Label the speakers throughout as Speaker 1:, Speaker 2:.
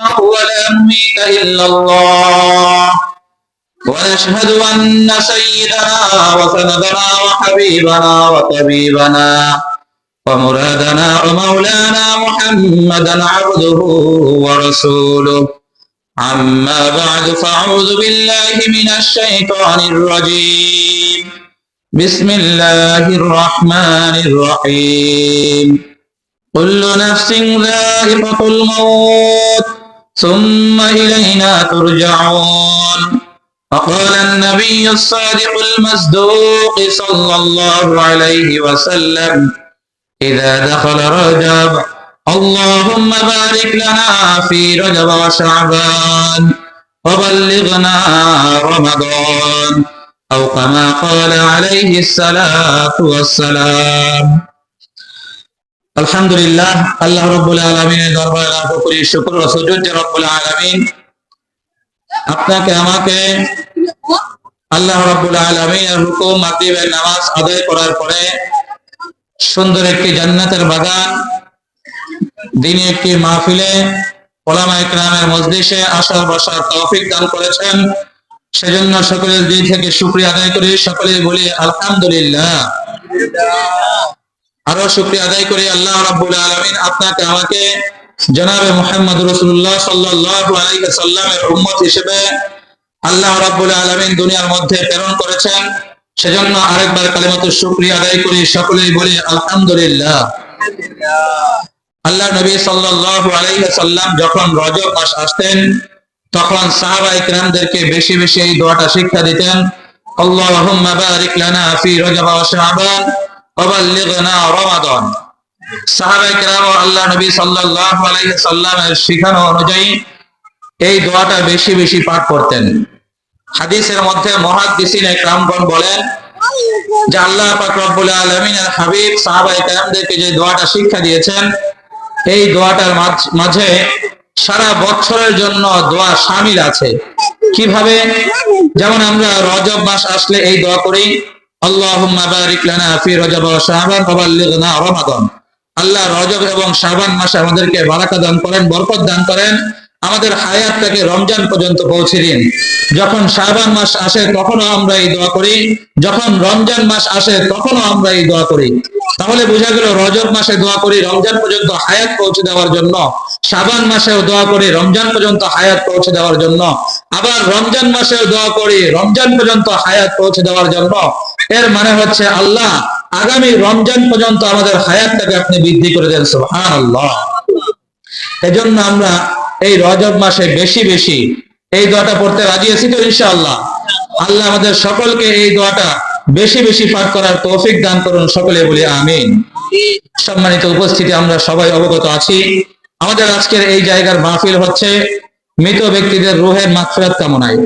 Speaker 1: ولا مميت إلا الله. ونشهد أن سيدنا وسندنا وحبيبنا وطبيبنا ومرادنا ومولانا محمدا عبده ورسوله. عما بعد فأعوذ بالله من الشيطان الرجيم. بسم الله الرحمن الرحيم. كل نفس ذائقة الموت. ثم إلينا ترجعون وقال النبي الصادق المصدوق صلى الله عليه وسلم إذا دخل رجب اللهم بارك لنا في رجب وشعبان وبلغنا رمضان أو كما قال عليه الصلاة والسلام আলহামদুলিল্লাহ, আল্লাহ রব্বুল আলমিনের দরবারে লাখো করি শুক্র রব্বুল আলমিন আপনাকে, আমাকে আল্লাহ রব্বুল আলমিনের নামাজ আদায় করার পরে সুন্দর একটি জান্নাতের বাগান, দিনে একটি মাহফিলে ওলামা ইকরামের মজলিসে আসার বসার তৌফিক দান করেছেন। সেজন্য সকলের দিন থেকে শুক্রিয়া আদায় করি সকলে বলি আলহামদুলিল্লাহ। আরও শুক্রিয়া আদায় করি। আল্লাহ রাব্বুল আলামিন আপনাকে, আমাকে জনাবে মুহাম্মদ রাসূলুল্লাহ সাল্লাল্লাহু উম্মত হিসেবে আল্লাহ রাব্বুল আলামিন দুনিয়ার মধ্যে প্রেরণ করেছেন। সেজন্য আরেকবার কালিমাতু শুকরিয়া আদায় করি। সকলেই বলি, আলহামদুলিল্লাহ। আল্লাহ নবী সাল্লাল্লাহু আলাইহি সাল্লাম যখন রজব মাস আসতেন, তখন সাহাবা ইকরামদেরকে বেশি বেশি এই দোয়াটা শিক্ষা দিতেন, আল্লাহুম্মা বারিক লানা ফি রজব ওয়া ওয়াবাল্লিগনা রমাদান। যে দোয়াটা শিক্ষা দিয়েছেন, এই দোয়াটার মাঝে সারা বছরের জন্য দোয়া শামিল আছে। কীভাবে? যেমন আমরা রজব মাস আসলে এই দোয়া করি লানা ফি রজব ওয়া শাবান ওয়া বাল্লিগনা রমাদান। আল্লাহ রজব এবং শাবান মাসে আমাদেরকে বারাকা দান করেন, বরকত দান করেন। আমাদের হায়াতটাকে রমজান পর্যন্ত পৌঁছে দিন। যখন শাবান মাস আসে, তখনও আমরা এই দোয়া করি। যখন রমজান মাস আসে, তখনও আমরা এই দোয়া করি। তাহলে বোঝা গেল, রজব মাসে দোয়া করি, রমজান পর্যন্ত হায়াত পৌঁছে দেওয়ার জন্য শাবান মাসেও দোয়া করে, রমজান পর্যন্ত হায়াত পৌঁছে দেওয়ার জন্য। আবার রমজান মাসেও দোয়া করে, রমজান পর্যন্ত হায়াত পৌঁছে দেওয়ার জন্য। এর মানে হচ্ছে আল্লাহ, আগামী রমজান পর্যন্ত আমাদের হায়াতটাকে আপনি বৃদ্ধি করে দেন সুহান আল্লাহ এজন্য আমরা এই রজব মাসে বেশি বেশি এই দোয়াটা পড়তে রাজি আছি তো, ইনশাআল্লাহ? আল্লাহ আমাদের সকলকে এই দোয়াটা বেশি বেশি পাঠ করার তৌফিক দান করুন, সকলে বলি আমিন। সম্মানিত উপস্থিতি, আমরা সবাই অবগত আছি। আমাদের আজকের এই জায়গার মাহফিল হচ্ছে মৃত ব্যক্তিদের রুহের মাগফিরাত কামনায়।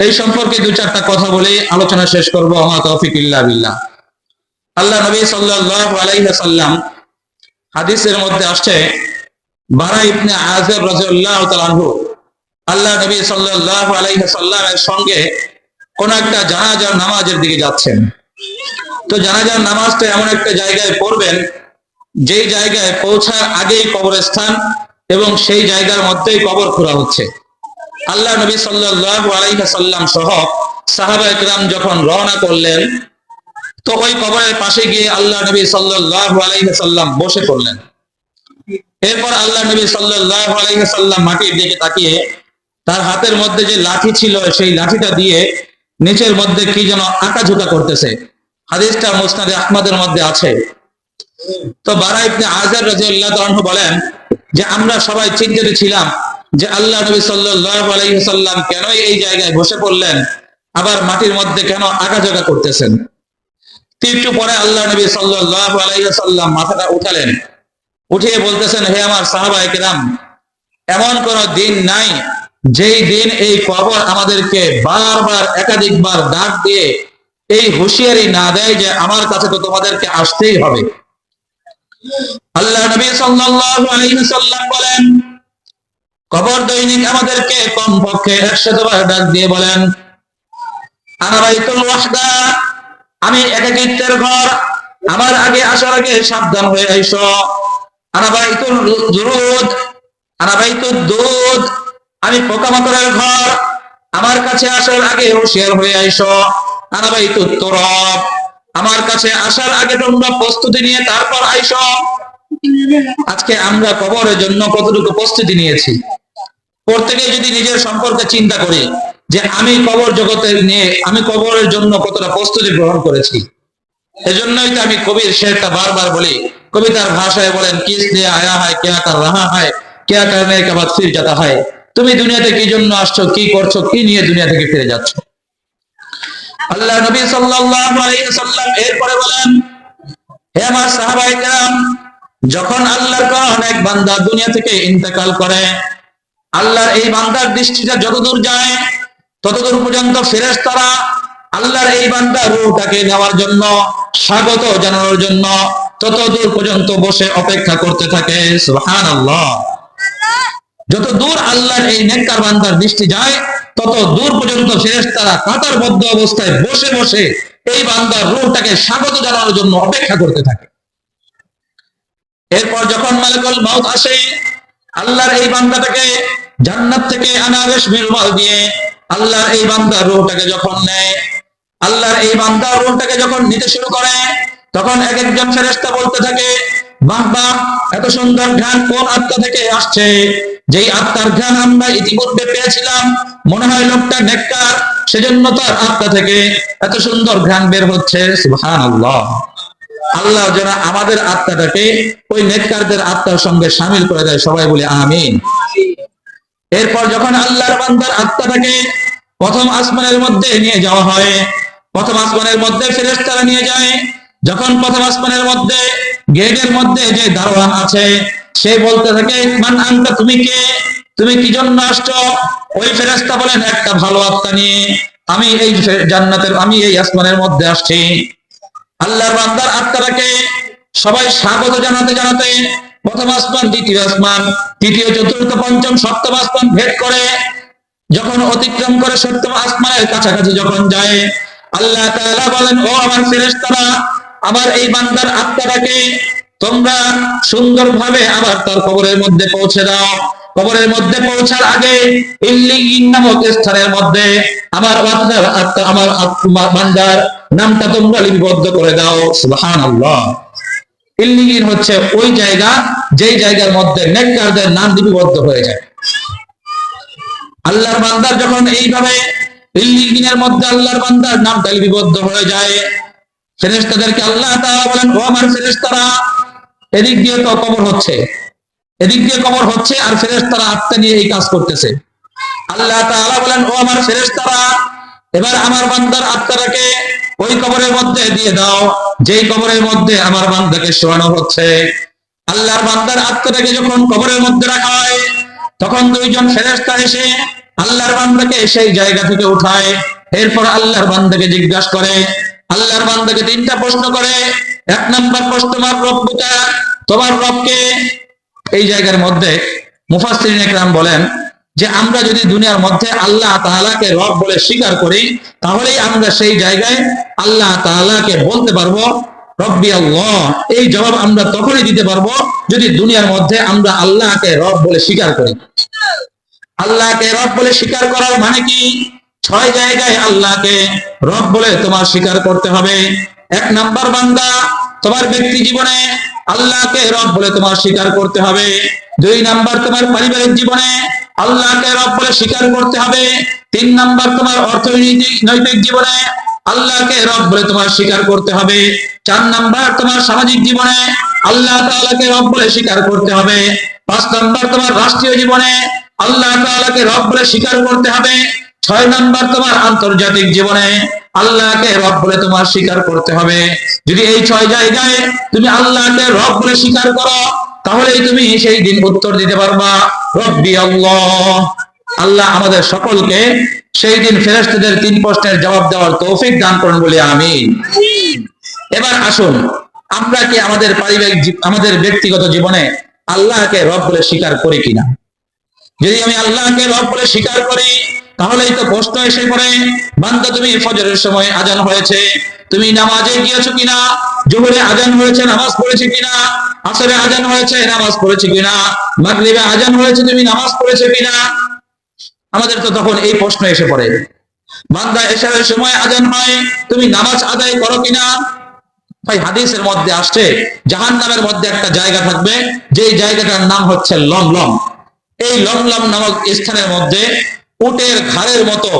Speaker 1: এই সম্পর্কে দু চারটা কথা বলে আলোচনা শেষ করব। আমার তৌফিক বিল্লাহ। আল্লাহ নবী আলাইহি সাল্লাম হাদিসের মধ্যে আসছে, বারা ইবনে আযব রাদিয়াল্লাহু আল্লাহ নবী সাল্লাল্লাহু আলাইহি সাল্লামের সঙ্গে কোন একটা জানাজার নামাজের দিকে যাচ্ছেন। তো জানাজার নামাজটা এমন একটা জায়গায় পড়বেন যেই জায়গায় পৌঁছার আগেই কবরস্থান এবং সেই জায়গার মধ্যেই কবর খোঁড়া হচ্ছে। আল্লাহ নবী সাল্লাল্লাহু আলাইহি সাল্লাম সহ সাহাবা একরাম যখন রওনা করলেন, তো ওই কবরের পাশে গিয়ে আল্লাহ নবী সাল্লাল্লাহু আলাইহি সাল্লাম বসে পড়লেন। এরপর আল্লাহ নবী সাল্লাল্লাহু আলাইহি সাল্লাম মাটির দিকে তাকিয়ে তার হাতের মধ্যে যে লাঠি ছিল, সেই লাঠিটা দিয়ে নিচের মধ্যে কি যেন আঁকাঝুঁকা করতেছে। হাদিসটা মুসনাদে আহমদের মধ্যে আছে। তো বারা ইবনে আজার আনহু বলেন যে আমরা সবাই চিন্তিত ছিলাম যে আল্লাহ নবী সাল্লাম কেন এই জায়গায় বসে পড়লেন, আবার মাটির মধ্যে কেন আঁকাঝোঁকা করতেছেন? একটু পরে আল্লাহ নবী সাল্লাল্লাহু সাল্লাম মাথাটা উঠালেন, উঠিয়ে বলতেছেন, হে আমার সাহাবা একরাম এমন কোন দিন নাই যেই দিন এই কবর আমাদেরকে বারবার একাধিকবার ডাক দিয়ে এই হুঁশিয়ারি না দেয় যে আমার কাছে তো তোমাদেরকে আসতেই হবে। আল্লাহ নবী সাল্লাল্লাহু আলাইহি সাল্লাম বলেন, কবর দৈনিক আমাদেরকে কমপক্ষে একশত বার ডাক দিয়ে বলেন ওয়াহদা, আমি একাকিত্বের ঘর, আমার আগে আসার আগে সাবধান হয়ে আইসো। আনাবাইতুল জুরুদ আনাবাইতু দুধ আমি পোকামাকড়ের ঘর, আমার কাছে আসার আগে হুঁশিয়ার হয়ে আইসো। আমার কাছে আসার আগে তোমরা প্রস্তুতি নিয়ে তারপর আইসো। আজকে আমরা কবরের জন্য কতটুকু প্রস্তুতি নিয়েছি? প্রত্যেকে যদি নিজের সম্পর্কে চিন্তা করি যে আমি কবর জগতে নিয়ে, আমি কবরের জন্য কতটা প্রস্তুতি গ্রহণ করেছি। এজন্যই তো আমি কবির শেরটা বারবার বলি। কবিতার ভাষায় বলেন, কিস দিয়ে আয়া হয়, কেয়া কার রাহা হয়, কেয়া কারণে কাবাদ ফির যাতা হয়। তুমি দুনিয়াতে কি জন্য আসছো, কি করছ, কি নিয়ে দুনিয়া থেকে ফিরে যাচ্ছ? আল্লাহ নবী সাল্লাম এরপরে বলেন, হে আমার কেরাম, যখন আল্লাহর কোন এক বান্দা দুনিয়া থেকে ইন্তেকাল করে, আল্লাহর এই বান্দার দৃষ্টিটা যতদূর যায়, ততদূর পর্যন্ত ফেরেশতারা আল্লাহর এই বান্দা রূহটাকে নেওয়ার জন্য, স্বাগত জানানোর জন্য ততদূর পর্যন্ত বসে অপেক্ষা করতে থাকে। সুবহানাল্লাহ। যত দূর আল্লাহর এই নেককার বান্দার দৃষ্টি যায়, তত দূর পর্যন্ত ফেরেশতারা কাতারবদ্ধ অবস্থায় বসে বসে এই বান্দার রূহটাকে স্বাগত জানানোর জন্য অপেক্ষা করতে থাকে। এরপর যখন মালাকুল মাউত আসে, আল্লাহর এই বান্দাটাকে জান্নাত থেকে আনাবেশ মিরমাল দিয়ে আল্লাহর এই বান্দার রূহটাকে যখন নেয়, আল্লাহর এই বান্দার রূহটাকে যখন নিতে শুরু করে, তখন এক একজন ফেরেশতা বলতে থাকে বাহ বাহ এত সুন্দর জ্ঞান কোন আত্মা থেকে আসছে? যেই আত্মার জ্ঞান আমরা ইতিপূর্বে পেয়েছিলাম, মনে হয় লোকটা নেককার, সেজন্য তার আত্মা থেকে এত সুন্দর জ্ঞান বের হচ্ছে। সুবহানাল্লাহ। আল্লাহ আল্লাহ যেন আমাদের আত্মাটাকে ওই নেককারদের আত্মার সঙ্গে সামিল করে দেয়। সবাই বলে আমিন। এরপর যখন আল্লাহর বান্দার আত্মাটাকে প্রথম আসমানের মধ্যে নিয়ে যাওয়া হয়, প্রথম আসমানের মধ্যে ফেরেশতারা নিয়ে যায়। যখন প্রথম আসমানের মধ্যে গেটের মধ্যে যে দারোয়ান আছে, সে বলতে থাকে তুমি কে? তুমি কি জন্য আসছো? ওই ফেরেশতা বলেন, একটা ভালো আত্মা নিয়ে আমি এই জান্নাতের, আমি এই আসমানের মধ্যে আসছি। আল্লাহর বান্দার আত্মাটাকে সবাই স্বাগত জানাতে জানাতে প্রথম আসমান, দ্বিতীয় আসমান, তৃতীয়, চতুর্থ, পঞ্চম, সপ্তম আসমান ভেদ করে যখন অতিক্রম করে সপ্তম আসমানের কাছাকাছি যখন যায়, আল্লাহ বলেন, ও আমার ফেরেশতারা আমার এই বান্দার আত্মাটাকে তোমরা সুন্দরভাবে আবার তার কবরের মধ্যে পৌঁছে দাও। কবরের মধ্যে পৌঁছার আগে ইল্লিগিন নামক স্থানের মধ্যে আমার আমার বান্দার নামটা তোমরা লিপিবদ্ধ করে দাও। সুবহানাল্লাহ। ইল্লিগিন হচ্ছে ওই জায়গা, যেই জায়গার মধ্যে নেককারদের নাম লিপিবদ্ধ হয়ে যায়। আল্লাহর বান্দার যখন এইভাবে ইল্লিগিনের মধ্যে আল্লাহর বান্দার নামটা লিপিবদ্ধ হয়ে যায় ফেরেশতাদেরকে আল্লাহ বলেন, ও আমার ফেরেশতারা, এদিক দিয়ে তো কবর হচ্ছে। এদিক দিয়ে কবর হচ্ছে আর ফেরেশতারা আত্মা নিয়ে এই কাজ করতেছে। আল্লাহ তাআলা বলেন, ও আমার ফেরেশতারা, এবার আমার বান্দার আত্মাটাকে ওই কবরের মধ্যে দিয়ে দাও, যেই কবরের মধ্যে আমার বান্দাকে শোয়ানো হচ্ছে। আল্লাহর বান্দার আত্মাটাকে যখন কবরের মধ্যে রাখা হয়, তখন দুইজন ফেরেশতা এসে আল্লাহর বান্দাকে সেই জায়গা থেকে উঠায়। এরপর আল্লাহর বান্দাকে জিজ্ঞাসা করে আল্লাহর বান্দাকে তিনটা প্রশ্ন করে। এক নম্বর প্রশ্ন, তোমার রব্বুকা তোমার রবকে এই জায়গার মধ্যে মুফাসসিরিন একরাম বলেন যে, আমরা যদি দুনিয়ার মধ্যে আল্লাহ তাআলাকে রব বলে স্বীকার করি, তাহলেই আমরা সেই জায়গায় আল্লাহ তাআলাকে বলতে পারব, রব্বি আল্লাহ। এই জবাব আমরা তখনই দিতে পারব যদি দুনিয়ার মধ্যে আমরা আল্লাহকে রব বলে স্বীকার করি। আল্লাহকে রব বলে স্বীকার করার মানে কি? ছয় জায়গায় আল্লাহকে রব বলে তোমার স্বীকার করতে হবে। এক নাম্বার বান্দা, তোমার ব্যক্তি জীবনে আল্লাহকে রব বলে তোমার স্বীকার করতে হবে। দুই নাম্বার, তোমার পারিবারিক জীবনে আল্লাহকে রব বলে স্বীকার করতে হবে। তিন নাম্বার, তোমার অর্থনৈতিক, নৈতিক জীবনে আল্লাহকে রব বলে তোমার স্বীকার করতে হবে। চার নাম্বার, তোমার সামাজিক জীবনে আল্লাহ তাআলাকে রব বলে স্বীকার করতে হবে। পাঁচ নাম্বার, তোমার রাষ্ট্রীয় জীবনে আল্লাহ তাআলাকে রব বলে স্বীকার করতে হবে। ছয় নাম্বার তোমার আন্তর্জাতিক জীবনে আল্লাহকে রব বলে তোমার স্বীকার করতে হবে। যদি এই ছয় জায়গায় তুমি আল্লাহকে রব বলে স্বীকার করো, তাহলেই তুমি সেই দিন উত্তর দিতে পারবা। রব্বি আল্লাহ। আল্লাহ আমাদের সকলকে সেই দিন ফেরেশতাদের তিন প্রশ্নের জবাব দেওয়ার তৌফিক দান করুন বলে আমি এবার আসুন, আমরা কি আমাদের পারিবারিক আমাদের ব্যক্তিগত জীবনে আল্লাহকে রব বলে স্বীকার করি কিনা? যদি আমি আল্লাহকে রব বলে স্বীকার করি তাহলেই তো প্রশ্ন এসে পড়ে, বান্দা তুমি ফজরের সময় আজান হয়েছে, তুমি নামাজে গিয়েছো কিনা, জোহরে আজান হয়েছে, নামাজ পড়েছে কিনা, আসরে আজান হয়েছে, নামাজ পড়েছে কিনা, মাগরিবে আজান হয়েছে, তুমি নামাজ পড়েছে কিনা? আমাদের তো তখন এই প্রশ্ন এসে পড়ে, বান্দা এশারের সময় আজান হয়, তুমি নামাজ আদায় করো কিনা? ভাই, হাদিসের মধ্যে আসছে জাহান নামের মধ্যে একটা জায়গা থাকবে যে জায়গাটার নাম হচ্ছে লমলম, এই লমলম নামক স্থানের মধ্যে উটের ঘাড়ের মতো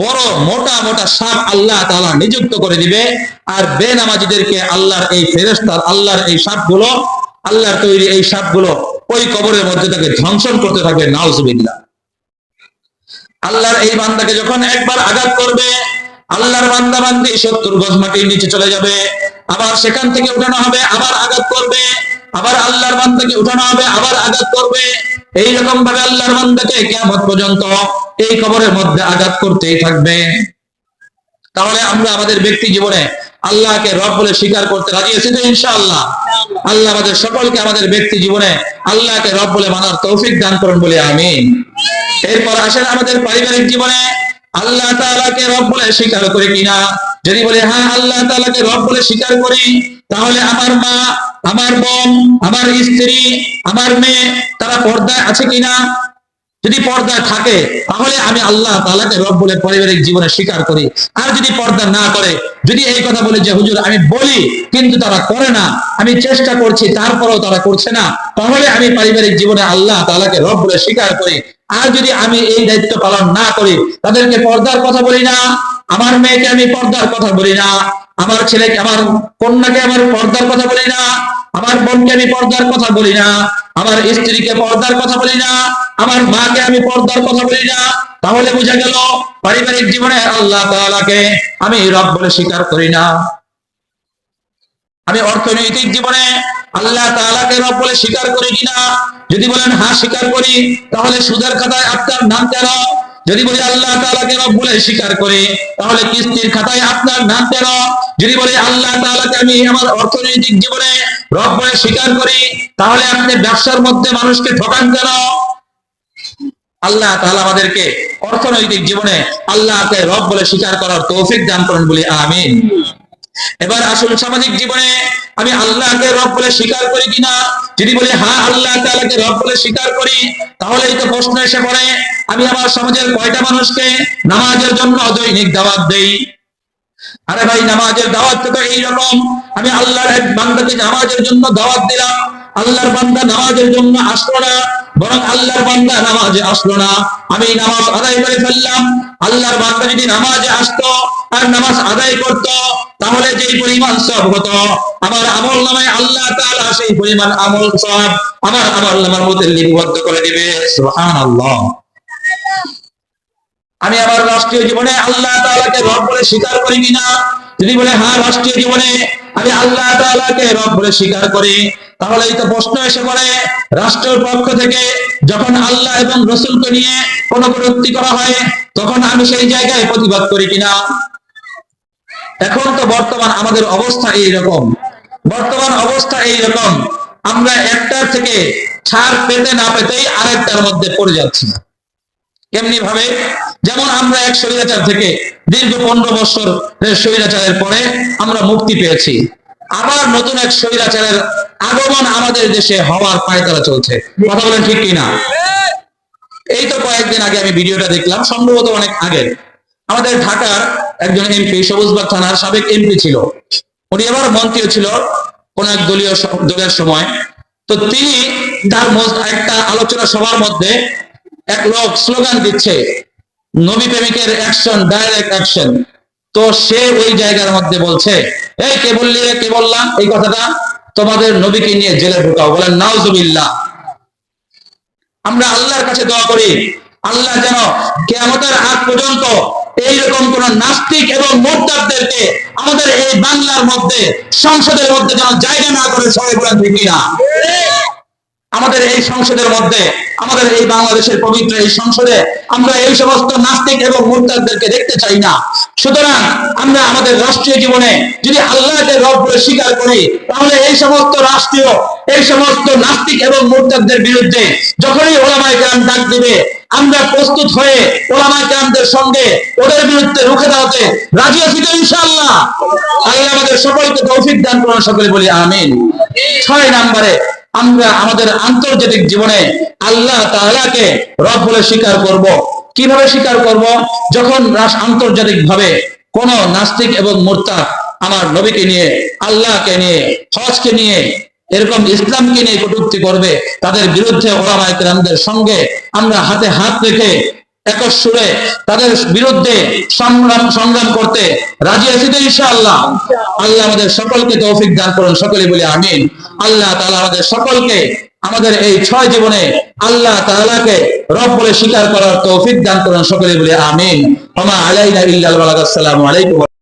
Speaker 1: বড় মোটা মোটা সাপ আল্লাহ তাআলা নিযুক্ত করে দিবে। আর বেনামাজিদেরকে আল্লাহর এই ফেরেশতার আল্লাহর এই সাপগুলো, আল্লাহর তৈরি এই সাপগুলো ওই কবরের মধ্যে তাকে ধ্বংসন করতে থাকবে, নাউজুবিল্লাহ। আল্লাহর এই বান্দাকে যখন একবার আঘাত করবে, আল্লাহর বান্দা বান্দি সত্তর গজ মাটির নিচে চলে যাবে। আবার সেখান থেকে উঠানো হবে, আবার আঘাত করবে। আবার আল্লাহর বান্দাকে উঠানো হবে, আবার আঘাত করবে। এই রকম ভাবে আল্লাহর বান্দাকে কিয়ামত পর্যন্ত এই কবরের মধ্যে আঘাত করতেই থাকবে। তাহলে আমরা আমাদের ব্যক্তি জীবনে আল্লাহকে রব বলে স্বীকার করতে রাজি আছি তো ইনশাআল্লাহ? আল্লাহ আমাদের সকলকে আমাদের ব্যক্তি জীবনে আল্লাহকে রব বলে মানার তৌফিক দান করুন বলে আমিন। এরপর আসেন আমাদের পারিবারিক জীবনে আল্লাহ তাআলাকে রব বলে স্বীকার করি কিনা? যদি বলে হ্যাঁ আল্লাহ তাআলাকে রব বলে স্বীকার করি। তাহলে আমার মা, আমার বোন, আমার স্ত্রী, আমার মেয়ে, তারা পর্দায় আছে কিনা? যদি পর্দা থাকে, তাহলে আমি আল্লাহ তাআলাকে রব বলে পারিবারিক জীবনে স্বীকার করি। আর যদি পর্দা না করে, যদি এই কথা বলে যে, হুজুর, আমি বলি, কিন্তু তারা করে না, আমি চেষ্টা করছি, তারপরেও তারা করছে না, তাহলে আমি পারিবারিক জীবনে আল্লাহ তালাকে রব বলে স্বীকার করি। আর যদি আমি এই দায়িত্ব পালন না করি, তাদেরকে পর্দার কথা বলি না, আমার মেয়েকে আমি পর্দার কথা বলি না আমার ছেলেকে, আমার কন্যাকে আমার পর্দার কথা বলি না। আমার বোনকে আমি পর্দার কথা বলি না। আমার স্ত্রীকে পর্দার কথা বলি না। আমার মাকে আমি পর্দার কথা বলি না। তাহলে বোঝা গেল, পারিবারিক জীবনে আল্লাহ তাআলাকে আমি রব বলে স্বীকার করি না। আমি অর্থনৈতিক জীবনে আল্লাহ তাআলাকে রব বলে স্বীকার করি কিনা? যদি বলেন হ্যাঁ স্বীকার করি, তাহলে সুদের খাতায় আপনার নাম কেন যদি বলি আল্লাহ তাআলাকে বলে স্বীকার করে, তাহলে কিস্তির খাতায় আপনার নাম কেন? যদি বলি আল্লাহ তাআলাকে আমি আমার অর্থনৈতিক জীবনে রব স্বীকার করি, তাহলে আপনি ব্যবসার মধ্যে মানুষকে ঠকান কেন? আল্লাহ তাআলা আমাদেরকে অর্থনৈতিক জীবনে আল্লাহকে রব বলে স্বীকার করার তৌফিক দান করেন বলি আমিন। এবার আসুন সামাজিক জীবনে, আমি আল্লাহকে রব বলে স্বীকার করি কিনা? যদি বলি হ্যাঁ আল্লাহ তালাকে রব বলে স্বীকার করি তাহলে এই তো প্রশ্ন এসে পড়ে, আমি আমার সমাজের কয়টা মানুষকে নামাজের জন্য অদৈনিক দাওয়াত দেই? আরে ভাই, নামাজের দাওয়াত তো এইরকম, আমি আল্লাহ এক নামাজের জন্য দাওয়াত দিলাম আল্লাহর বান্দা নামাজের জন্য আসলো না, বরং আল্লাহর বান্দা নামাজে আসলো না। আমি নামাজ আদায় করে ফেললাম। আল্লাহর বান্দা যদি নামাজে আসতো, আর নামাজ আদায় করত, তাহলে যেই পরিমাণ সব হতো। আমার আমল নামায় আল্লাহ তাআলা সেই পরিমাণ আমল সব আমার আমল নামার মধ্যে লিপিবদ্ধ করে দিবে। সুবহানাল্লাহ। আমি আমার রাষ্ট্রীয় জীবনে আল্লাহ তাআলাকে রব বলে স্বীকার করি কিনা? যদি বলে হ্যাঁ রাষ্ট্রীয় জীবনে আমি আল্লাহ তাআলাকে রব বলে স্বীকার করি। তাহলে এই তো প্রশ্ন এসে পড়ে, রাষ্ট্রের পক্ষ থেকে যখন আল্লাহ এবং রসুলকে নিয়ে কোন কটূক্তি করা হয়, তখন আমি সেই জায়গায় প্রতিবাদ করি কিনা? এখন তো বর্তমান আমাদের অবস্থা এই রকম বর্তমান অবস্থা এই রকম আমরা একটার থেকে ছাড় পেতে না পেতেই আরেকটার মধ্যে পড়ে যাচ্ছি কেমনি ভাবে যেমন আমরা এক স্বৈরাচার থেকে দীর্ঘ পনেরো বছর স্বৈরাচারের পরে আমরা মুক্তি পেয়েছি। আবার নতুন এক স্বৈরাচারের আগমন আমাদের দেশে হওয়ার পায়তারা চলছে। কথা বলেন ঠিক কিনা? এই তো কয়েকদিন আগে আমি ভিডিওটা দেখলাম, সম্ভবত অনেক আগে। আমাদের ঢাকার একজন এমপি, সবুজবাগ থানার সাবেক এমপি ছিল। উনি আবার মন্ত্রীও ছিল কোন এক দলীয় দলের সময়। তো তিনি তার একটা আলোচনা সভার মধ্যে এক লোক স্লোগান দিচ্ছে, নবী প্রেমিকের অ্যাকশন, ডাইরেক্ট অ্যাকশন। তো সে ওই জায়গার মধ্যে বলছে, এই কে বললি কে বললাম এই কথাটা তোমাদের নবীকে নিয়ে জেলে ঢুকাও। বলেন, নাউজুবিল্লাহ। আমরা আল্লাহর কাছে দোয়া করি, আল্লাহ যেন কেয়ামতের আগ পর্যন্ত এইরকম কোন নাস্তিক এবং মোর্তাদদেরকে আমাদের এই বাংলার মধ্যে, সংসদের মধ্যে যেন জায়গা না করে সবাই বলেন, ঠিক কিনা? আমাদের এই সংসদের মধ্যে, আমাদের এই বাংলাদেশের পবিত্র এই সংসদে আমরা এই সমস্ত নাস্তিক এবং মুরতাদদেরকে দেখতে চাই না। সুতরাং আমরা আমাদের রাষ্ট্রীয় জীবনে যদি আল্লাহকে রব বলে স্বীকার করি, তাহলে এই সমস্ত রাষ্ট্রীয়, এই সমস্ত নাস্তিক এবং মুরতাদদের বিরুদ্ধে যখনই ওলামায় কেরাম ডাক দিবে, আমরা প্রস্তুত হয়ে ওলামায় কেরামদের সঙ্গে ওদের বিরুদ্ধে রুখে দাঁড়াতে রাজি আছি তো ইনশাআল্লাহ। আল্লাহ আমাদের সকলকে তৌফিক দান করুন, সকলে বলি আমিন। ছয় নম্বরে আমরা আমাদের আন্তর্জাতিক জীবনে আল্লাহ তাহলাকে রব বলে স্বীকার করব। কীভাবে স্বীকার করব? যখন আন্তর্জাতিক ভাবে কোন নাস্তিক এবং মোর্তা আমার নবীকে নিয়ে, আল্লাহকে নিয়ে, হজকে নিয়ে, এরকম ইসলামকে নিয়ে কটুক্তি করবে, তাদের বিরুদ্ধে ওলামা ইকরামদের সঙ্গে আমরা হাতে হাত রেখে একর তাদের বিরুদ্ধে সংগ্রাম সংগ্রাম করতে রাজি আছি তো আল্লাহ আমাদের সকলকে তৌফিক দান করুন, সকলে বলি আমিন। আল্লাহ তাআলা আমাদের সকলকে আমাদের এই ছয় জীবনে আল্লাহ তাআলাকে রব বলে স্বীকার করার তৌফিক দান করুন, সকলে বলি আমিন। ওমা আলাইনা ইল্লাল আলাইকুম।